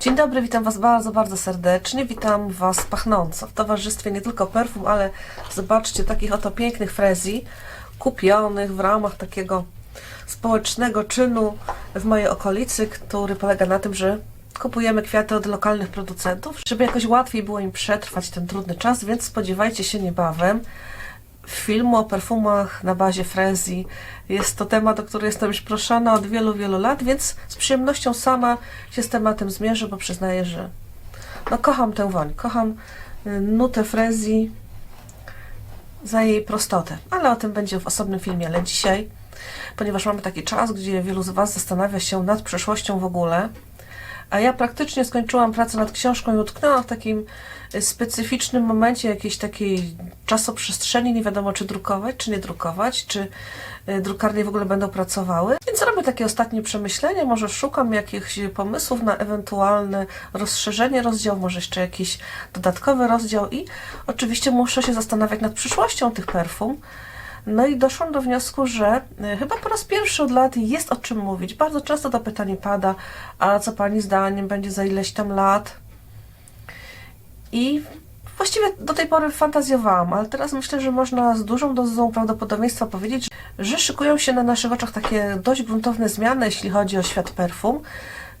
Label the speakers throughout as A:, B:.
A: Dzień dobry, witam Was bardzo, bardzo serdecznie. Witam Was pachnąco w towarzystwie nie tylko perfum, ale zobaczcie takich oto pięknych frezji kupionych w ramach takiego społecznego czynu w mojej okolicy, który polega na tym, że kupujemy kwiaty od lokalnych producentów, żeby jakoś łatwiej było im przetrwać ten trudny czas, więc spodziewajcie się niebawem filmu o perfumach na bazie frezji. Jest to temat, o który jestem już proszona od wielu, wielu lat, więc z przyjemnością sama się z tematem zmierzę, bo przyznaję, że no kocham tę woń, kocham y, nutę frezji za jej prostotę, ale o tym będzie w osobnym filmie, ale dzisiaj, ponieważ mamy taki czas, gdzie wielu z Was zastanawia się nad przyszłością w ogóle, a ja praktycznie skończyłam pracę nad książką i utknęłam w takim y, specyficznym momencie jakiejś takiej czasoprzestrzeni, nie wiadomo czy drukować, czy nie drukować, czy y, drukarnie w ogóle będą pracowały. Więc robię takie ostatnie przemyślenia, może szukam jakichś pomysłów na ewentualne rozszerzenie rozdziału, może jeszcze jakiś dodatkowy rozdział i oczywiście muszę się zastanawiać nad przyszłością tych perfum. No i doszłam do wniosku, że y, chyba po raz pierwszy od lat jest o czym mówić. Bardzo często to pytanie pada, a co Pani zdaniem będzie za ileś tam lat? I właściwie do tej pory fantazjowałam, ale teraz myślę, że można z dużą dozą prawdopodobieństwa powiedzieć, że szykują się na naszych oczach takie dość gruntowne zmiany, jeśli chodzi o świat perfum.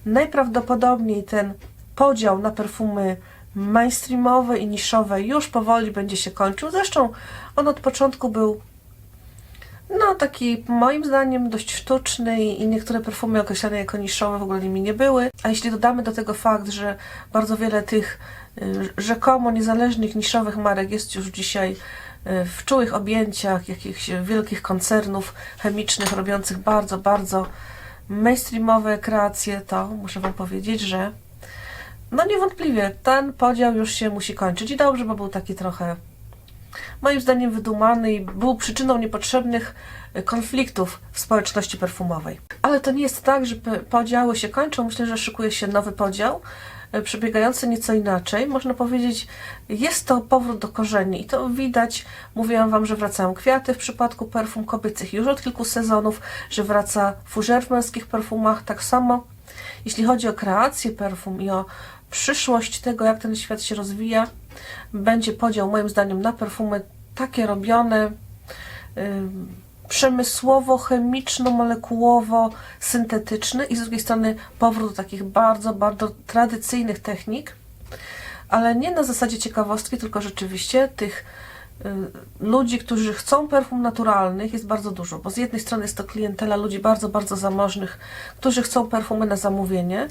A: Najprawdopodobniej ten podział na perfumy mainstreamowe i niszowe już powoli będzie się kończył. Zresztą on od początku był no, taki moim zdaniem dość sztuczny i niektóre perfumy określane jako niszowe w ogóle nimi nie były. A jeśli dodamy do tego fakt, że bardzo wiele tych y, rzekomo niezależnych, niszowych marek jest już dzisiaj y, w czułych objęciach jakichś wielkich koncernów chemicznych robiących bardzo, bardzo mainstreamowe kreacje, to muszę Wam powiedzieć, że no niewątpliwie ten podział już się musi kończyć i dobrze, bo był taki trochę moim zdaniem wydumany i był przyczyną niepotrzebnych y, konfliktów w społeczności perfumowej. Ale to nie jest tak, że podziały się kończą. Myślę, że szykuje się nowy podział, y, przebiegający nieco inaczej. Można powiedzieć, jest to powrót do korzeni i to widać. Mówiłam Wam, że wracają kwiaty w przypadku perfum kobiecych już od kilku sezonów, że wraca fużer w męskich perfumach. Tak samo, jeśli chodzi o kreację perfum i o przyszłość tego, jak ten świat się rozwija, będzie podział moim zdaniem na perfumy takie robione ym, przemysłowo, chemiczno, molekułowo, syntetyczny i z drugiej strony powrót do takich bardzo, bardzo tradycyjnych technik, ale nie na zasadzie ciekawostki, tylko rzeczywiście tych y, ludzi, którzy chcą perfum naturalnych jest bardzo dużo, bo z jednej strony jest to klientela ludzi bardzo, bardzo zamożnych, którzy chcą perfumy na zamówienie,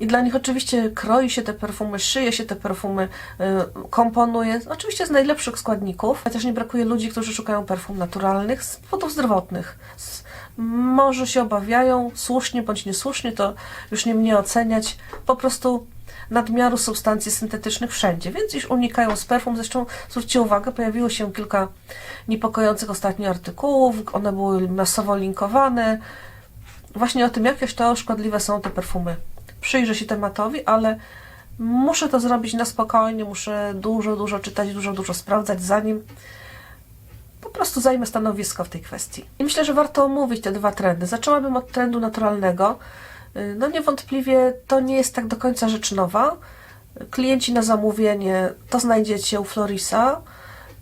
A: i dla nich oczywiście kroi się te perfumy, szyje się te perfumy, y, komponuje, oczywiście z najlepszych składników. Chociaż nie brakuje ludzi, którzy szukają perfum naturalnych z powodów zdrowotnych. Może się obawiają, słusznie bądź niesłusznie, to już nie mnie oceniać, po prostu nadmiaru substancji syntetycznych wszędzie, więc już unikają z perfum. Zresztą zwróćcie uwagę, pojawiło się kilka niepokojących ostatnio artykułów, one były masowo linkowane, właśnie o tym, jakież to szkodliwe są te perfumy przyjrzę się tematowi, ale muszę to zrobić na spokojnie, muszę dużo, dużo czytać, dużo, dużo sprawdzać, zanim po prostu zajmę stanowisko w tej kwestii. I myślę, że warto omówić te dwa trendy. Zaczęłabym od trendu naturalnego. Yy, No niewątpliwie to nie jest tak do końca rzecz nowa. Klienci na zamówienie to znajdziecie u Florisa,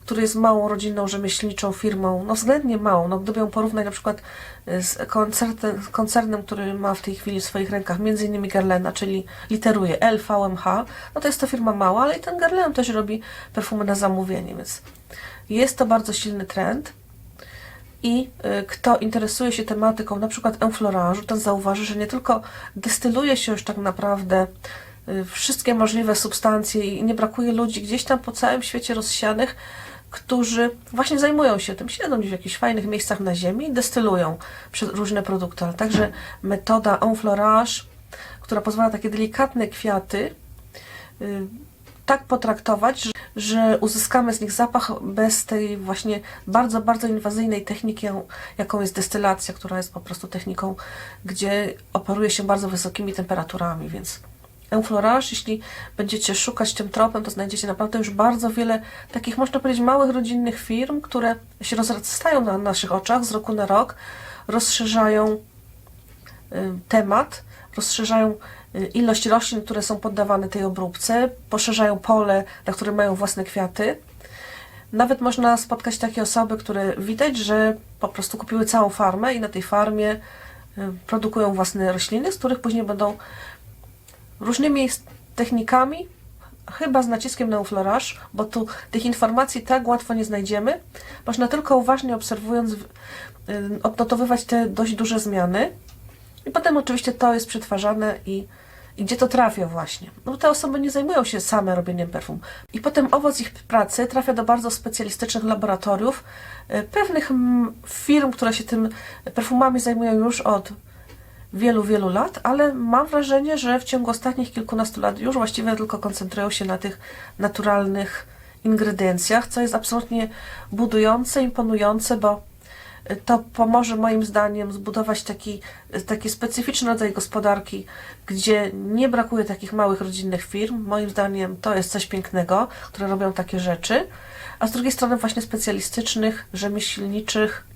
A: który jest małą rodzinną rzemieślniczą firmą, no względnie małą. No, gdyby ją porównać na przykład y, z koncertem, koncernem, który ma w tej chwili w swoich rękach innymi Guerlaina, czyli literuje LVMH, no to jest to firma mała, ale i ten Guerlain też robi perfumy na zamówienie, więc jest to bardzo silny trend. I y, kto interesuje się tematyką na przykład enflorange'u, ten zauważy, że nie tylko destyluje się już tak naprawdę y, wszystkie możliwe substancje i nie brakuje ludzi gdzieś tam po całym świecie rozsianych, którzy właśnie zajmują się tym, siedzą gdzieś w jakichś fajnych miejscach na ziemi i destylują różne produkty, ale także metoda enflorage, która pozwala takie delikatne kwiaty y, tak potraktować, że, że uzyskamy z nich zapach bez tej właśnie bardzo, bardzo inwazyjnej techniki, jaką jest destylacja, która jest po prostu techniką, gdzie operuje się bardzo wysokimi temperaturami, więc Enflorage, jeśli będziecie szukać tym tropem, to znajdziecie naprawdę już bardzo wiele takich, można powiedzieć, małych rodzinnych firm, które się rozrastają na naszych oczach z roku na rok, rozszerzają y, temat, rozszerzają y, ilość roślin, które są poddawane tej obróbce, poszerzają pole, na którym mają własne kwiaty. Nawet można spotkać takie osoby, które widać, że po prostu kupiły całą farmę i na tej farmie y, produkują własne rośliny, z których później będą różnymi technikami, chyba z naciskiem na ufloraż, bo tu tych informacji tak łatwo nie znajdziemy. Można tylko uważnie obserwując, y, odnotowywać te dość duże zmiany. I potem oczywiście to jest przetwarzane i, i gdzie to trafia właśnie. No bo te osoby nie zajmują się same robieniem perfum. I potem owoc ich pracy trafia do bardzo specjalistycznych laboratoriów, y, pewnych firm, które się tym perfumami zajmują już od wielu, wielu lat, ale mam wrażenie, że w ciągu ostatnich kilkunastu lat już właściwie tylko koncentrują się na tych naturalnych ingrediencjach, co jest absolutnie budujące, imponujące, bo to pomoże moim zdaniem zbudować taki, taki specyficzny rodzaj gospodarki, gdzie nie brakuje takich małych rodzinnych firm. Moim zdaniem to jest coś pięknego, które robią takie rzeczy, a z drugiej strony właśnie specjalistycznych, rzemieślniczych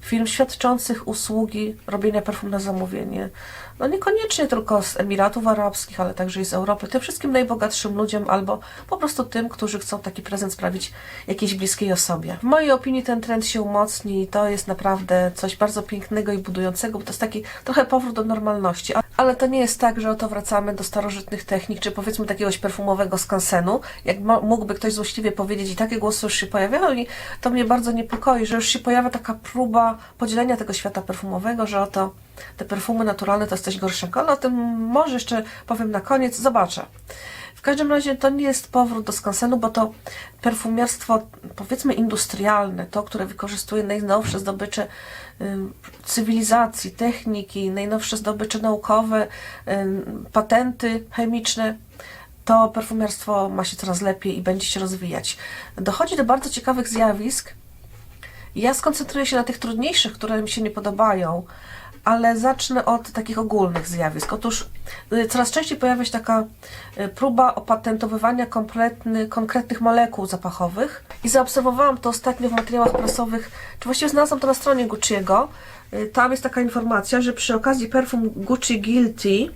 A: firm świadczących usługi robienia perfum na zamówienie. No niekoniecznie tylko z Emiratów Arabskich, ale także i z Europy. Tym wszystkim najbogatszym ludziom albo po prostu tym, którzy chcą taki prezent sprawić jakiejś bliskiej osobie. W mojej opinii ten trend się umocni i to jest naprawdę coś bardzo pięknego i budującego, bo to jest taki trochę powrót do normalności. Ale to nie jest tak, że oto wracamy do starożytnych technik, czy powiedzmy takiegoś perfumowego skansenu, jak mógłby ktoś złośliwie powiedzieć i takie głosy już się pojawiają i to mnie bardzo niepokoi, że już się pojawia taka próba podzielenia tego świata perfumowego, że oto te perfumy naturalne to jest coś gorszego, ale o tym może jeszcze powiem na koniec, zobaczę. W każdym razie to nie jest powrót do skansenu, bo to perfumiarstwo, powiedzmy industrialne, to, które wykorzystuje najnowsze zdobycze cywilizacji, techniki, najnowsze zdobycze naukowe, patenty chemiczne, to perfumiarstwo ma się coraz lepiej i będzie się rozwijać. Dochodzi do bardzo ciekawych zjawisk. Ja skoncentruję się na tych trudniejszych, które mi się nie podobają, ale zacznę od takich ogólnych zjawisk. Otóż y, coraz częściej pojawia się taka y, próba opatentowywania konkretnych molekuł zapachowych i zaobserwowałam to ostatnio w materiałach prasowych, czy właściwie znalazłam to na stronie Gucci'ego. Y, Tam jest taka informacja, że przy okazji perfum Gucci Guilty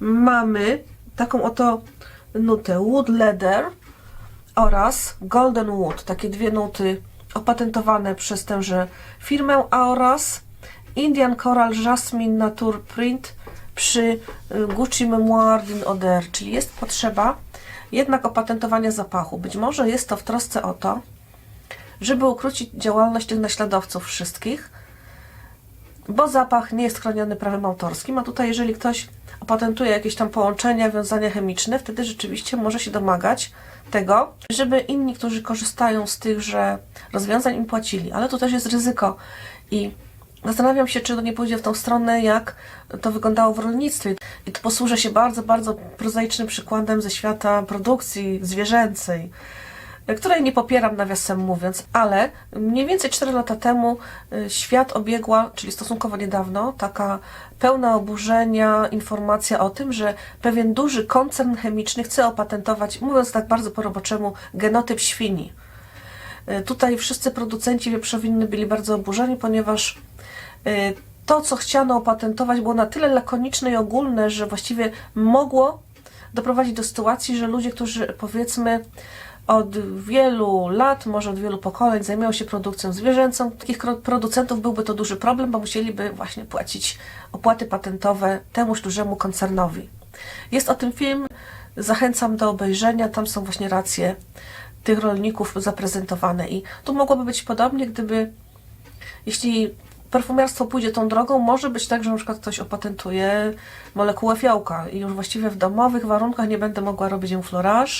A: mamy taką oto nutę Wood Leather oraz Golden Wood, takie dwie nuty opatentowane przez tęże firmę, a oraz Indian Coral Jasmine Nature Print przy y, Gucci Memoir d'une Odeur, czyli jest potrzeba jednak opatentowania zapachu. Być może jest to w trosce o to, żeby ukrócić działalność tych naśladowców wszystkich, bo zapach nie jest chroniony prawem autorskim, a tutaj jeżeli ktoś opatentuje jakieś tam połączenia, wiązania chemiczne, wtedy rzeczywiście może się domagać tego, żeby inni, którzy korzystają z tychże rozwiązań im płacili, ale tu też jest ryzyko i zastanawiam się, czy to nie pójdzie w tą stronę, jak to wyglądało w rolnictwie. I tu posłużę się bardzo, bardzo prozaicznym przykładem ze świata produkcji zwierzęcej której nie popieram nawiasem mówiąc, ale mniej więcej 4 lata temu y, świat obiegła, czyli stosunkowo niedawno, taka pełna oburzenia informacja o tym, że pewien duży koncern chemiczny chce opatentować, mówiąc tak bardzo po roboczemu, genotyp świni. Y, Tutaj wszyscy producenci wieprzowinny byli bardzo oburzeni, ponieważ y, to, co chciano opatentować, było na tyle lakoniczne i ogólne, że właściwie mogło doprowadzić do sytuacji, że ludzie, którzy powiedzmy od wielu lat, może od wielu pokoleń zajmują się produkcją zwierzęcą, takich producentów byłby to duży problem, bo musieliby właśnie płacić opłaty patentowe temuż dużemu koncernowi. Jest o tym film, zachęcam do obejrzenia, tam są właśnie racje tych rolników zaprezentowane i tu mogłoby być podobnie, gdyby jeśli perfumiarstwo pójdzie tą drogą, może być tak, że na przykład ktoś opatentuje molekułę fiołka i już właściwie w domowych warunkach nie będę mogła robić enflorage.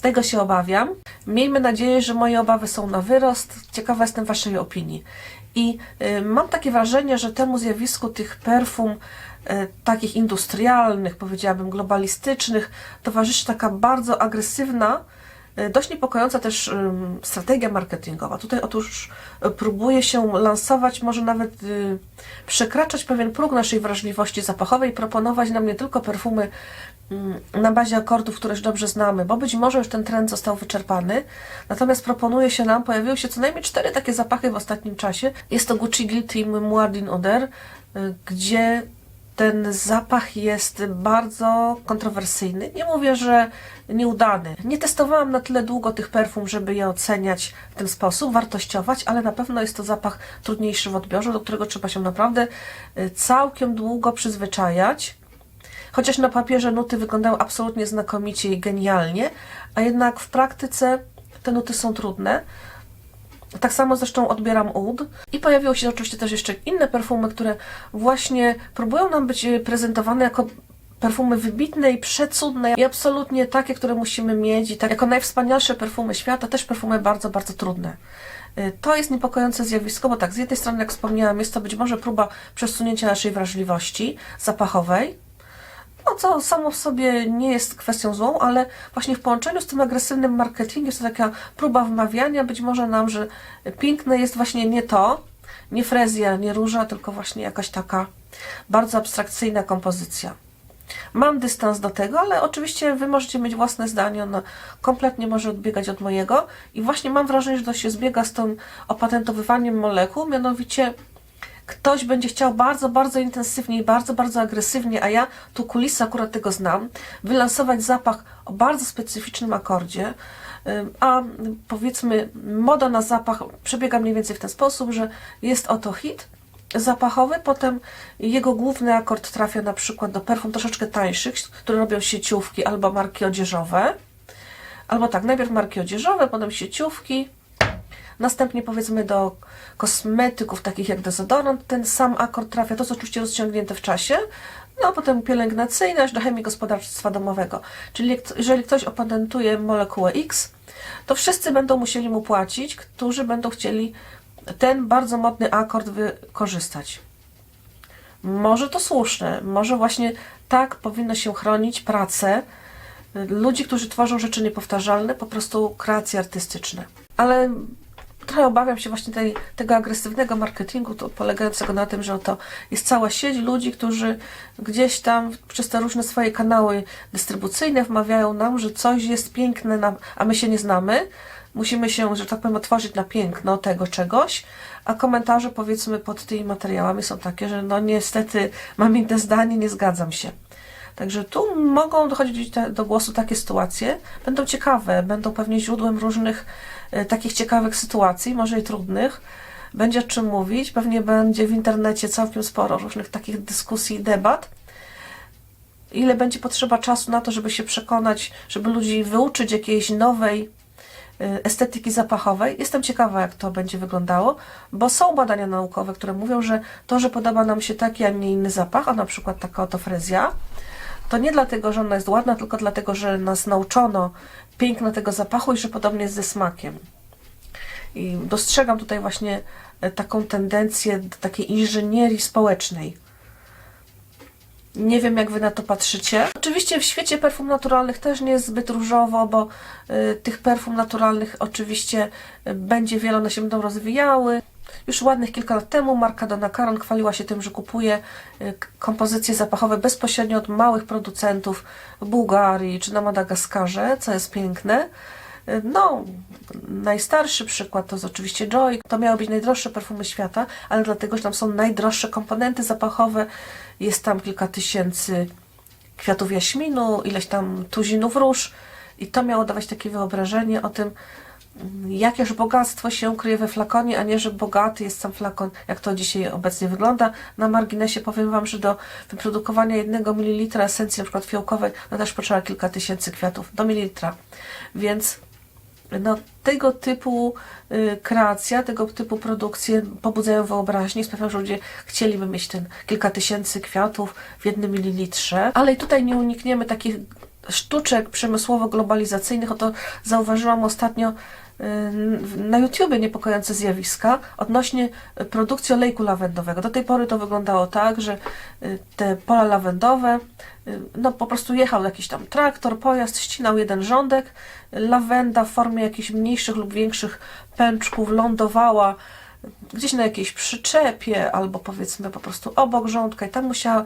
A: Tego się obawiam. Miejmy nadzieję, że moje obawy są na wyrost. Ciekawa jestem Waszej opinii. I y, mam takie wrażenie, że temu zjawisku tych perfum y, takich industrialnych, powiedziałabym globalistycznych, towarzyszy taka bardzo agresywna, dość niepokojąca też ym, strategia marketingowa. Tutaj otóż y, próbuje się lansować, może nawet y, przekraczać pewien próg naszej wrażliwości zapachowej, proponować nam nie tylko perfumy mm, na bazie akordów, które już dobrze znamy, bo być może już ten trend został wyczerpany. Natomiast proponuje się nam, pojawiły się co najmniej cztery takie zapachy w ostatnim czasie. Jest to Gucci Guilty d'une Odeur, y, gdzie ten zapach jest bardzo kontrowersyjny. Nie mówię, że nieudany. Nie testowałam na tyle długo tych perfum, żeby je oceniać w ten sposób, wartościować, ale na pewno jest to zapach trudniejszy w odbiorze, do którego trzeba się naprawdę y, całkiem długo przyzwyczajać. Chociaż na papierze nuty wyglądają absolutnie znakomicie i genialnie, a jednak w praktyce te nuty są trudne. Tak samo zresztą odbieram oud. I pojawiły się oczywiście też jeszcze inne perfumy, które właśnie próbują nam być e, prezentowane jako perfumy wybitne i przecudne i absolutnie takie, które musimy mieć i tak jako najwspanialsze perfumy świata, też perfumy bardzo, bardzo trudne. Y, To jest niepokojące zjawisko, bo tak, z jednej strony, jak wspomniałam, jest to być może próba przesunięcia naszej wrażliwości zapachowej, no co samo w sobie nie jest kwestią złą, ale właśnie w połączeniu z tym agresywnym marketingiem jest to taka próba wmawiania być może nam, że piękne jest właśnie nie to, nie frezja, nie róża, tylko właśnie jakaś taka bardzo abstrakcyjna kompozycja. Mam dystans do tego, ale oczywiście Wy możecie mieć własne zdanie, ono kompletnie może odbiegać od mojego. I właśnie mam wrażenie, że to się zbiega z tym opatentowywaniem molekuł, mianowicie ktoś będzie chciał bardzo, bardzo intensywnie i bardzo, bardzo agresywnie, a ja tu kulisy akurat tego znam, wylansować zapach o bardzo specyficznym akordzie, a powiedzmy moda na zapach przebiega mniej więcej w ten sposób, że jest oto hit zapachowy, potem jego główny akord trafia na przykład do perfum troszeczkę tańszych, które robią sieciówki albo marki odzieżowe, albo tak, najpierw marki odzieżowe, potem sieciówki, Następnie powiedzmy do kosmetyków takich jak dezodorant, ten sam akord trafia, to jest oczywiście rozciągnięte w czasie, no a potem pielęgnacyjne aż do chemii gospodarstwa domowego. Czyli jeżeli ktoś opatentuje molekułę X, to wszyscy będą musieli mu płacić, którzy będą chcieli ten bardzo modny akord wykorzystać. Może to słuszne, może właśnie tak powinno się chronić pracę ludzi, którzy tworzą rzeczy niepowtarzalne, po prostu kreacje artystyczne. Ale trochę obawiam się właśnie tej, tego agresywnego marketingu, to polegającego na tym, że to jest cała sieć ludzi, którzy gdzieś tam przez te różne swoje kanały dystrybucyjne wmawiają nam, że coś jest piękne, a my się nie znamy. Musimy się, że tak powiem, otworzyć na piękno tego czegoś, a komentarze powiedzmy pod tymi materiałami są takie, że no niestety mam inne zdanie, nie zgadzam się. Także tu mogą dochodzić te, do głosu takie sytuacje. Będą ciekawe, będą pewnie źródłem różnych e, takich ciekawych sytuacji, może i trudnych. Będzie o czym mówić, pewnie będzie w internecie całkiem sporo różnych takich dyskusji i debat. Ile będzie potrzeba czasu na to, żeby się przekonać, żeby ludzi wyuczyć jakiejś nowej estetyki zapachowej. Jestem ciekawa, jak to będzie wyglądało, bo są badania naukowe, które mówią, że to, że podoba nam się taki, a nie inny zapach, a na przykład taka oto frezja, to nie dlatego, że ona jest ładna, tylko dlatego, że nas nauczono piękna tego zapachu i że podobnie jest ze smakiem. I dostrzegam tutaj właśnie e, taką tendencję do takiej inżynierii społecznej. Nie wiem, jak Wy na to patrzycie. Oczywiście w świecie perfum naturalnych też nie jest zbyt różowo, bo y, tych perfum naturalnych oczywiście y, będzie wiele, one się będą rozwijały. Już ładnych kilka lat temu marka Donna Karan chwaliła się tym, że kupuje y, kompozycje zapachowe bezpośrednio od małych producentów w Bułgarii czy na Madagaskarze, co jest piękne. No, najstarszy przykład to jest oczywiście Joy. To miały być najdroższe perfumy świata, ale dlatego, że tam są najdroższe komponenty zapachowe. Jest tam kilka tysięcy kwiatów jaśminu, ileś tam tuzinów róż i to miało dawać takie wyobrażenie o tym, jakież bogactwo się kryje we flakonie, a nie, że bogaty jest sam flakon, jak to dzisiaj obecnie wygląda. Na marginesie powiem Wam, że do wyprodukowania jednego mililitra esencji przykład fiołkowej, no też potrzeba kilka tysięcy kwiatów do mililitra. Więc no, tego typu y, kreacja, tego typu produkcje pobudzają wyobraźnię sprawiają, że ludzie chcieliby mieć ten kilka tysięcy kwiatów w jednym mililitrze. Ale i tutaj nie unikniemy takich sztuczek przemysłowo-globalizacyjnych. Oto zauważyłam ostatnio na YouTubie niepokojące zjawiska odnośnie y, produkcji olejku lawendowego. Do tej pory to wyglądało tak, że y, te pola lawendowe, y, no po prostu jechał jakiś tam traktor, pojazd, ścinał jeden rządek, lawenda w formie jakichś mniejszych lub większych pęczków lądowała gdzieś na jakiejś przyczepie albo powiedzmy po prostu obok rządka i tam musiała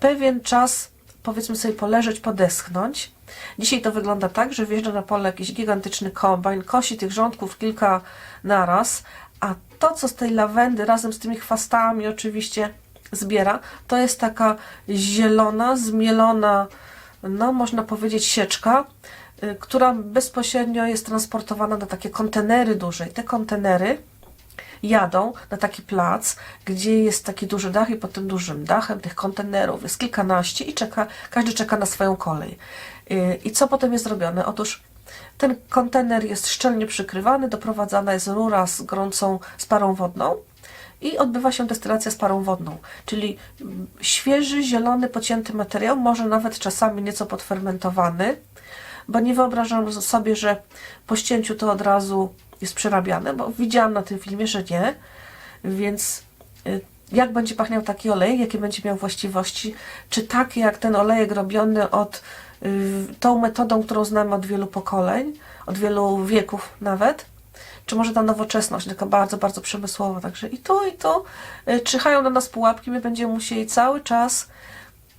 A: pewien czas powiedzmy sobie poleżeć, podeschnąć. Dzisiaj to wygląda tak, że wjeżdża na pole jakiś gigantyczny kombajn, kosi tych rządków kilka naraz, a to co z tej lawendy razem z tymi chwastami oczywiście zbiera, to jest taka zielona, zmielona, no można powiedzieć sieczka, y, która bezpośrednio jest transportowana na takie kontenery duże. I te kontenery jadą na taki plac, gdzie jest taki duży dach i pod tym dużym dachem tych kontenerów jest kilkanaście i czeka, każdy czeka na swoją kolej. I co potem jest robione? Otóż ten kontener jest szczelnie przykrywany, doprowadzana jest rura z gorącą, z parą wodną i odbywa się destylacja z parą wodną, czyli świeży, zielony, pocięty materiał, może nawet czasami nieco podfermentowany, bo nie wyobrażam sobie, że po ścięciu to od razu jest przerabiane, bo widziałam na tym filmie, że nie, więc y, jak będzie pachniał taki olej, jakie będzie miał właściwości, czy takie jak ten olejek robiony od y, tą metodą, którą znamy od wielu pokoleń, od wielu wieków nawet, czy może ta nowoczesność, taka bardzo, bardzo przemysłowa, także i tu, i tu y, czyhają na nas pułapki, my będziemy musieli cały czas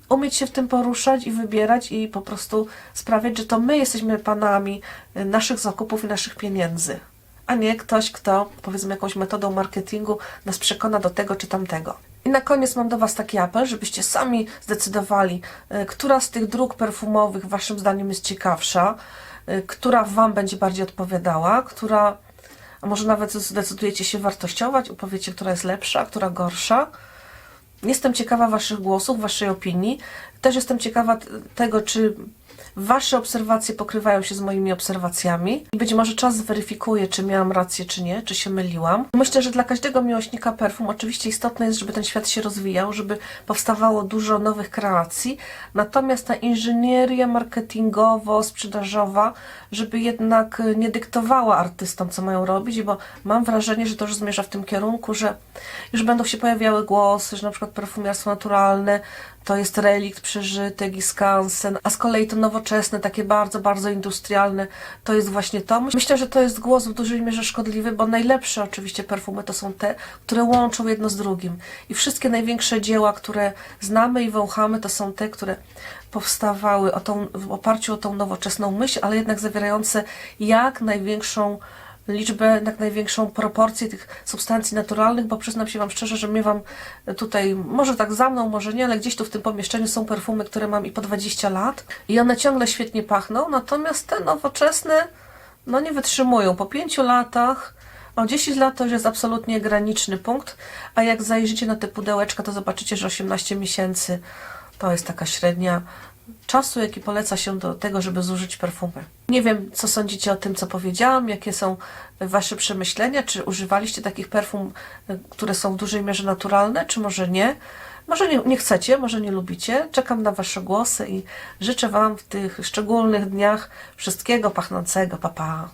A: umieć się w tym poruszać i wybierać i po prostu sprawiać, że to my jesteśmy panami y, naszych zakupów i naszych pieniędzy, a nie ktoś, kto powiedzmy jakąś metodą marketingu nas przekona do tego czy tamtego. I na koniec mam do Was taki apel, żebyście sami zdecydowali, y, która z tych dróg perfumowych Waszym zdaniem jest ciekawsza, y, która Wam będzie bardziej odpowiadała, która, a może nawet zdecydujecie się wartościować, opowiecie, która jest lepsza, która gorsza. Jestem ciekawa Waszych głosów, Waszej opinii. Też jestem ciekawa tego, czy Wasze obserwacje pokrywają się z moimi obserwacjami i być może czas zweryfikuje, czy miałam rację, czy nie, czy się myliłam. Myślę, że dla każdego miłośnika perfum oczywiście istotne jest, żeby ten świat się rozwijał, żeby powstawało dużo nowych kreacji, natomiast ta inżynieria marketingowo-sprzedażowa, żeby jednak nie dyktowała artystom, co mają robić, bo mam wrażenie, że to już zmierza w tym kierunku, że już będą się pojawiały głosy, że na przykład perfumiarstwo naturalne to jest relikt przeżytek i skansen, a z kolei to nowoczesne, takie bardzo, bardzo industrialne, to jest właśnie to. Myślę, że to jest głos w dużej mierze szkodliwy, bo najlepsze oczywiście perfumy to są te, które łączą jedno z drugim. I wszystkie największe dzieła, które znamy i wąchamy, to są te, które powstawały o tą, w oparciu o tą nowoczesną myśl, ale jednak zawierające jak największą liczbę, jak największą proporcję tych substancji naturalnych, bo przyznam się Wam szczerze, że miewam tutaj, może tak za mną, może nie, ale gdzieś tu w tym pomieszczeniu są perfumy, które mam i po 20 lat i one ciągle świetnie pachną, natomiast te nowoczesne, no nie wytrzymują. Po 5 latach, o 10 lat to już jest absolutnie graniczny punkt, a jak zajrzycie na te pudełeczka, to zobaczycie, że 18 miesięcy to jest taka średnia czasu, jaki poleca się do tego, żeby zużyć perfumy. Nie wiem, co sądzicie o tym, co powiedziałam, jakie są Wasze przemyślenia, czy używaliście takich perfum, które są w dużej mierze naturalne, czy może nie. Może nie, nie chcecie, może nie lubicie. Czekam na Wasze głosy i życzę Wam w tych szczególnych dniach wszystkiego pachnącego. Pa, pa.